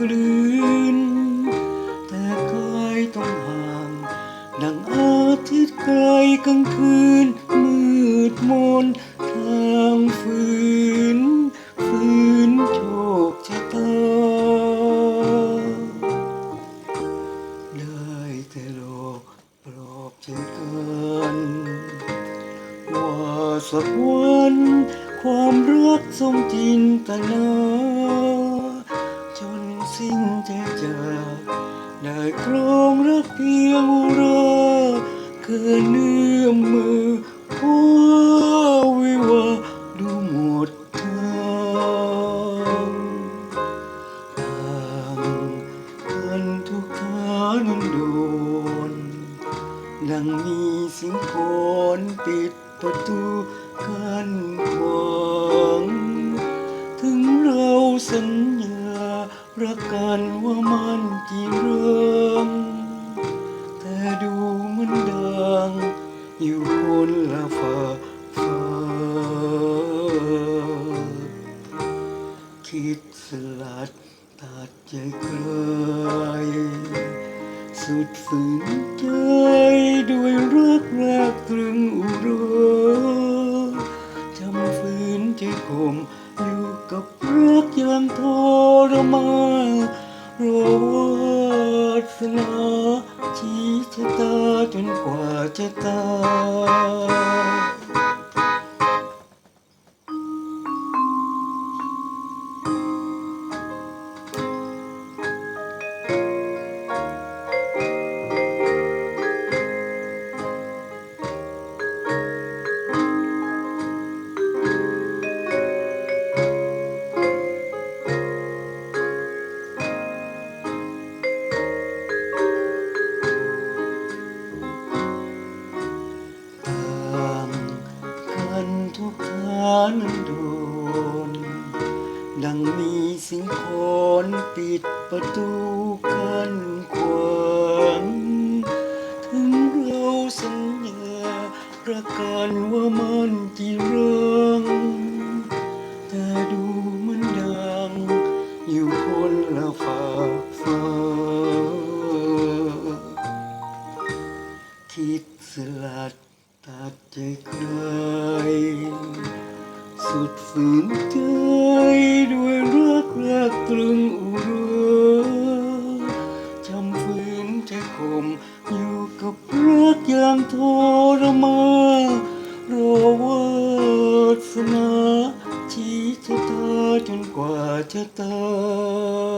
กลืน แต่กายต้องห่าง ดังอาทิตย์ไกลกลางคืน มืดมนทางฝืนฝืนโชคชะตา ได้แต่หลอกปลอบใจกันว่าสักวันความรักสมจินตนา จากได้ครองรักเพียงราเกินเนื้อมือพ่อวิวาดูหมดทางต่างกันทุกทางโดน ดังมีสิงคนปิดประตูกัน ฟ้าฟ้าคิดสลัดตัดใจใครสุดฝืนใจด้วยรักแรกตรึงอุรจำฝืนใจข่มอยู่กับรักอย่างทรมานรอ สลอชี้ชะตาจนกว่าจะตาย โคนปิดประตูกันขวางถึงเราสัญญาประกันว่ามันจีเรื่องแต่ดูมันดัง อยู่คนละฝาฟ้าคิดสลัดตัดใจใครสุดฝืนใจด้วยรั กตรึงอุราจำฝืนใจคมอยู่กับรักอย่างทรมานรอวาสนาชี้ชะตาจนกว่าจะตาย